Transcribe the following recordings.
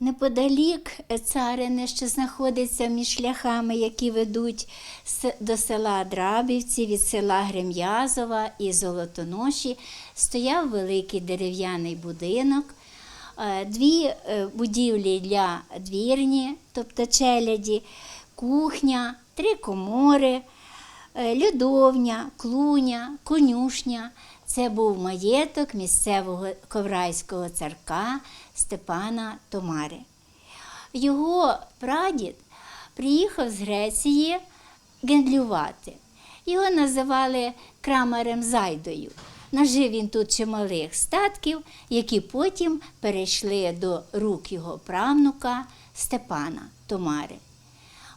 Неподалік царини, що знаходиться між шляхами, які ведуть до села Драбівці, від села Грем'язова і Золотоноші, стояв великий дерев'яний будинок, е, дві е, будівлі для двірні, тобто челяді, кухня, три комори, е, льодовня, клуня, конюшня. Це був маєток місцевого коврайського царка Степана Томари. Його прадід приїхав з Греції гендлювати. Його називали Крамарем Зайдою. Нажив він тут чималих статків, які потім перейшли до рук його правнука Степана Томари.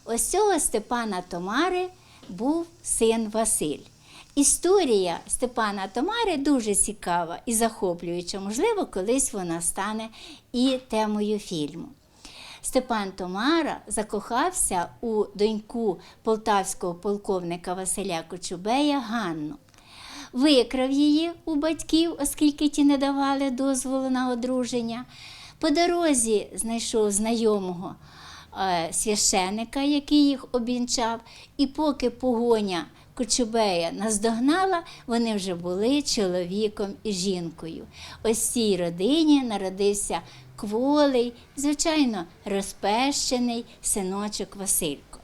Ось цього Степана Томари був син Василь. Історія Степана Томари дуже цікава і захоплююча. Можливо, колись вона стане і темою фільму. Степан Томара закохався у доньку полтавського полковника Василя Кочубея Ганну. Викрав її у батьків, оскільки ті не давали дозволу на одруження. По дорозі знайшов знайомого е, священика, який їх обінчав, і поки погоня Кочубея наздогнала, вони вже були чоловіком і жінкою. Ось цій родині народився кволий, звичайно, розпещений синочок Василько.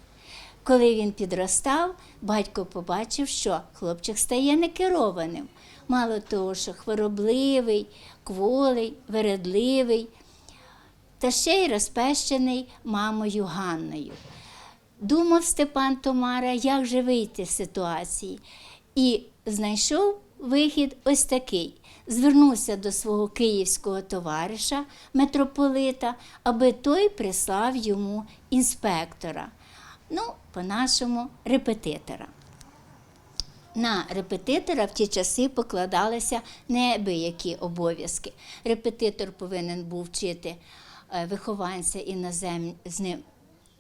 Коли він підростав, батько побачив, що хлопчик стає некерованим. Мало того, що хворобливий, кволий, вередливий, та ще й розпещений мамою Ганною. Думав Степан Томара, як же вийти з ситуації, і знайшов вихід ось такий. Звернувся до свого київського товариша, митрополита, аби той прислав йому інспектора, ну, по-нашому, репетитора. На репетитора в ті часи покладалися неабиякі обов'язки. Репетитор повинен був вчити е, вихованця інозем... з ним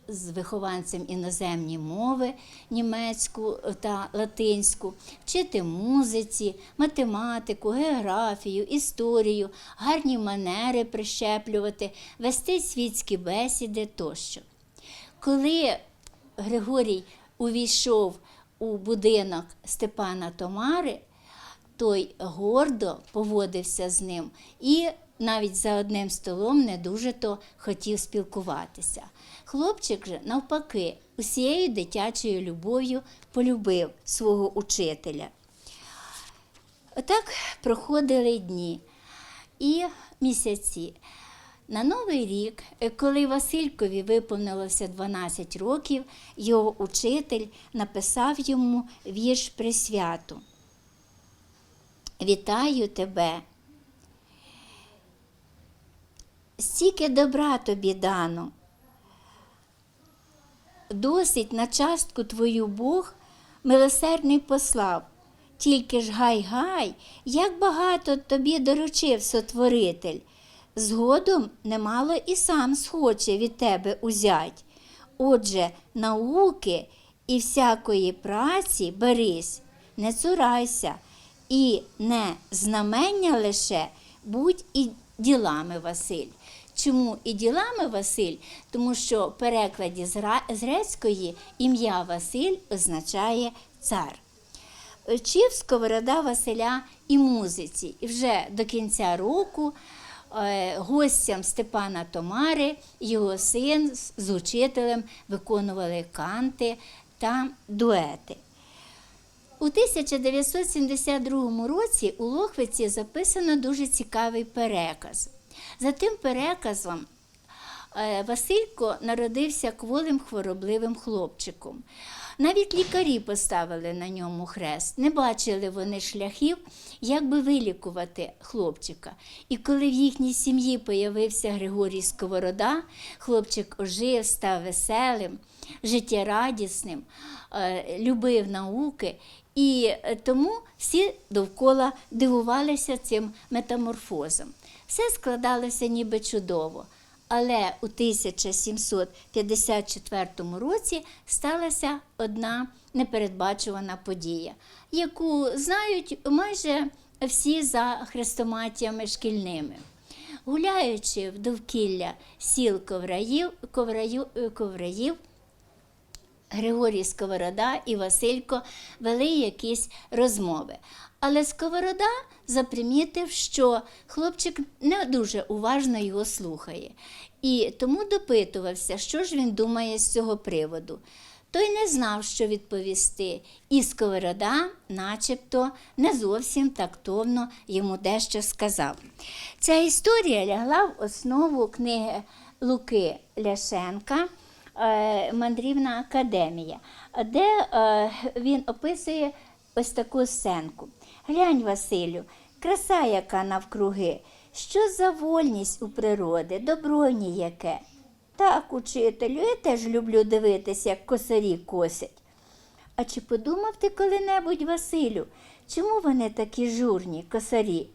з вихованцем іноземні мови німецьку та латинську, вчити музиці, математику, географію, історію, гарні манери прищеплювати, вести світські бесіди тощо. Коли Григорій увійшов у будинок Степана Томари, той гордо поводився з ним і навіть за одним столом не дуже то хотів спілкуватися. Хлопчик же, навпаки, усією дитячою любов'ю полюбив свого учителя. Отак проходили дні і місяці. На Новий рік, коли Василькові виповнилося 12 років, його учитель написав йому вірш присвяту. Вітаю тебе. Стільки добра тобі дано. Досить на частку твою Бог милосердний послав. Тільки ж гай-гай, як багато тобі доручив сотворитель. Згодом немало і сам схоче від тебе узять. Отже, науки і всякої праці берись, не цурайся, і не знамення лише, будь і ділами Василь. Чому і ділами Василь? Тому що в перекладі з грецької ім'я Василь означає цар. Вчив сковорода Василя і музиці. І вже до кінця року е, гостям Степана Томари його син з- з учителем виконували канти та дуети. У 1972 році у Лохвиці записано дуже цікавий переказ. За тим переказом е, Василько народився кволим хворобливим хлопчиком. Навіть лікарі поставили на ньому хрест. Не бачили вони шляхів, як би вилікувати хлопчика. І коли в їхній сім'ї появився Григорій Сковорода, хлопчик ожив, став веселим, життєрадісним, е, любив науки. І е, тому всі довкола дивувалися цим метаморфозом. Все складалося ніби чудово. Але у 1754 році сталася одна непередбачувана подія, яку знають майже всі за хрестоматіями шкільними. Гуляючи в довкілля сіл ковраїв, е, ковраїв, Григорій Сковорода і Василько вели якісь розмови. Але Сковорода запримітив, що хлопчик не дуже уважно його слухає, і тому допитувався, що ж він думає з цього приводу. Той не знав, що відповісти, і Сковорода, начебто, не зовсім тактовно йому дещо сказав. Ця історія лягла в основу книги Луки Ляшенка Мандрівна академія, де е, він описує ось таку сценку. Глянь, Василю, краса, яка навкруги, що за вольність у природи, добро ніяке. Так, учителю, я теж люблю дивитися, як косарі косять. А чи подумав ти коли-небудь, Василю, чому вони такі журні, косарі?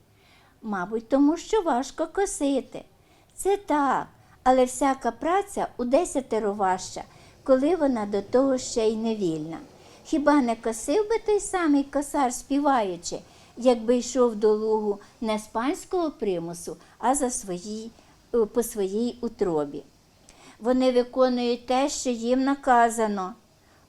Мабуть, тому що важко косити. Це так, але всяка праця у десятеро важча, коли вона до того ще й не вільна. Хіба не косив би той самий косар співаючи, якби йшов до лугу не з панського примусу, а за свої, е, по своїй утробі? Вони виконують те, що їм наказано.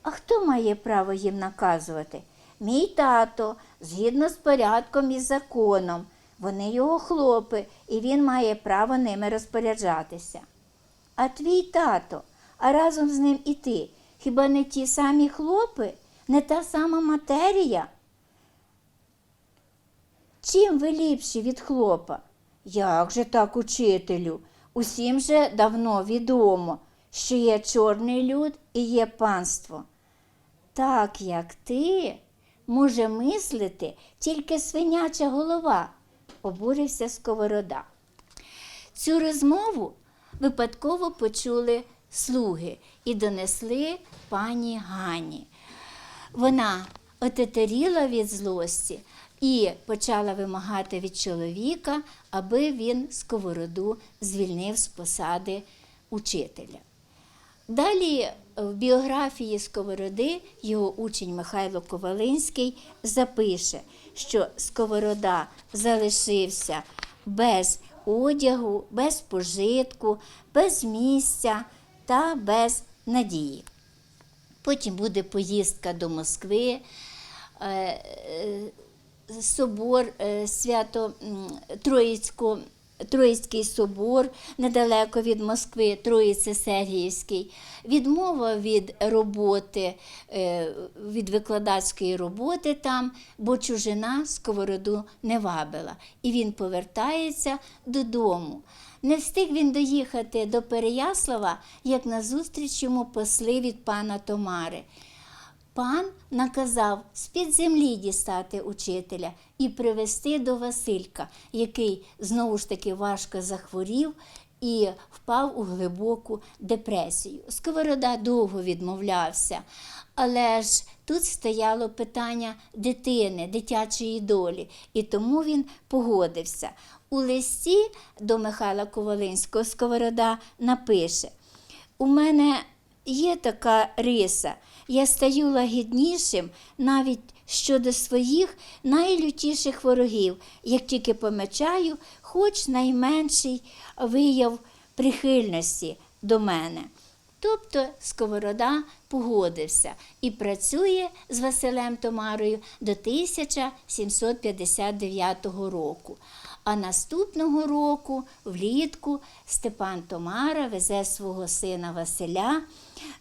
А хто має право їм наказувати? Мій тато, згідно з порядком і законом. Вони його хлопи, і він має право ними розпоряджатися. А твій тато, а разом з ним і ти, хіба не ті самі хлопи, не та сама матерія? Чим ви ліпші від хлопа? Як же так, учителю? Усім же давно відомо, що є чорний люд і є панство. Так як ти, може мислити тільки свиняча голова, обурився Сковорода. Цю розмову випадково почули слуги і донесли пані Гані. Вона отетеріла від злості і почала вимагати від чоловіка, аби він сковороду звільнив з посади учителя. Далі в біографії Сковороди його учень Михайло Ковалинський запише, що Сковорода залишився без одягу, без пожитку, без місця та без надії. Потім буде поїздка до Москви, е, е, собор е, свято м, Троїцько, Троїцький собор недалеко від Москви, Троїце Сергіївський, відмова від роботи, е, від викладацької роботи там, бо чужина сковороду не вабила. І він повертається додому. Не встиг він доїхати до Переяслава, як назустріч йому посли від пана Томари. Пан наказав з-під землі дістати учителя і привезти до Василька, який знову ж таки важко захворів і впав у глибоку депресію. Сковорода довго відмовлявся, але ж тут стояло питання дитини, дитячої долі, і тому він погодився. У листі до Михайла Ковалинського Сковорода напише: У мене є така риса. Я стаю лагіднішим навіть щодо своїх найлютіших ворогів, як тільки помічаю, хоч найменший вияв прихильності до мене. Тобто Сковорода погодився і працює з Василем Томарою до 1759 року. А наступного року, влітку, Степан Томара везе свого сина Василя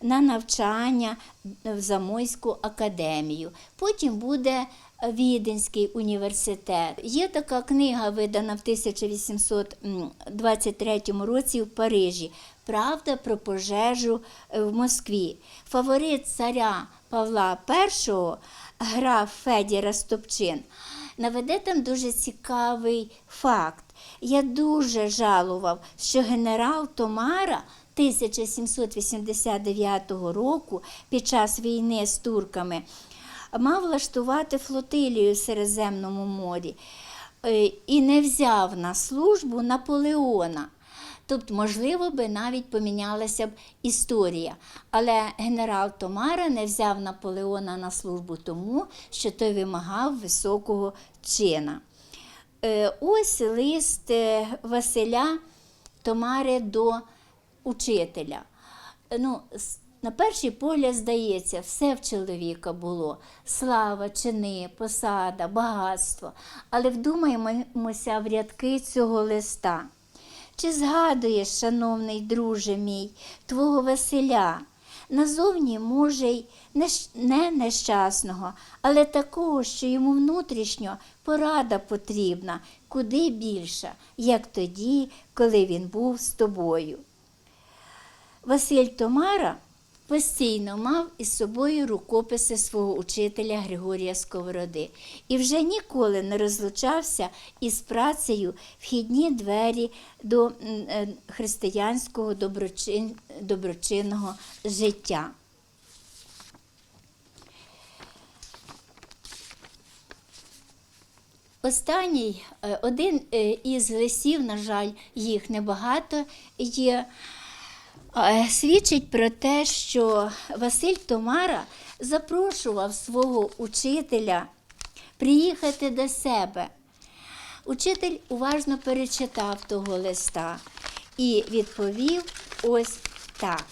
на навчання в Замойську академію. Потім буде Віденський університет. Є така книга, видана в 1823 році в Парижі. Правда про пожежу в Москві. Фаворит царя Павла І, граф Федір Стопчин, наведе там дуже цікавий факт. Я дуже жалував, що генерал Томара 1789 року під час війни з турками мав влаштувати флотилію в Середземному морі е, і не взяв на службу Наполеона. Тобто, можливо, би навіть помінялася б історія. Але генерал Томара не взяв Наполеона на службу тому, що той вимагав високого чина. Е, Ось лист е, Василя Томари до учителя. Ну, на перший погляд здається, все в чоловіка було: слава, чини, посада, багатство. Але вдумаємося в рядки цього листа. Чи згадуєш, шановний друже мій, твого Василя? Назовні, може, й не нещасного, але такого, що йому внутрішньо порада потрібна, куди більша, як тоді, коли він був з тобою. Василь Томара постійно мав із собою рукописи свого учителя Григорія Сковороди і вже ніколи не розлучався із працею вхідні двері до е, християнського доброчин, доброчинного життя. Останній, е, один е, із лисів, на жаль, їх небагато є, свідчить про те, що Василь Томара запрошував свого учителя приїхати до себе. Учитель уважно перечитав того листа і відповів ось так.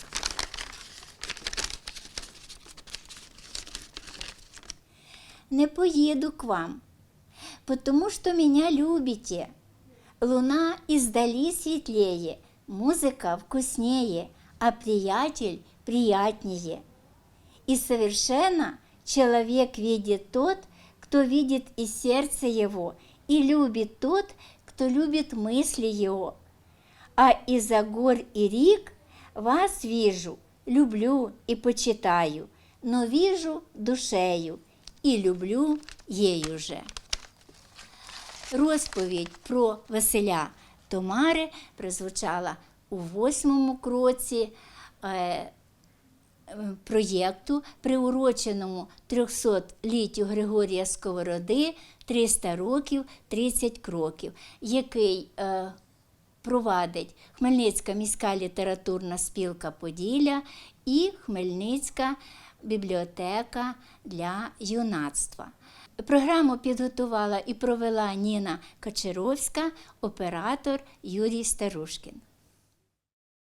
Не поеду к вам, потому что меня любите. Луна издали светлее, музыка вкуснее, а приятель приятнее. И совершенно человек видит тот, кто видит и сердце его, и любит тот, кто любит мысли его. А из-за гор и рек вас вижу, люблю и почитаю, но вижу душею і люблю єю же. Розповідь про Василя Томари прозвучала у восьмому кроці е, е, проєкту, приуроченому 300-літтю Григорія Сковороди 300 років 30 кроків, який е, провадить Хмельницька міська літературна спілка Поділля і Хмельницька бібліотека для юнацтва. Програму підготувала і провела Ніна Кочаровська, оператор Юрій Старушкін.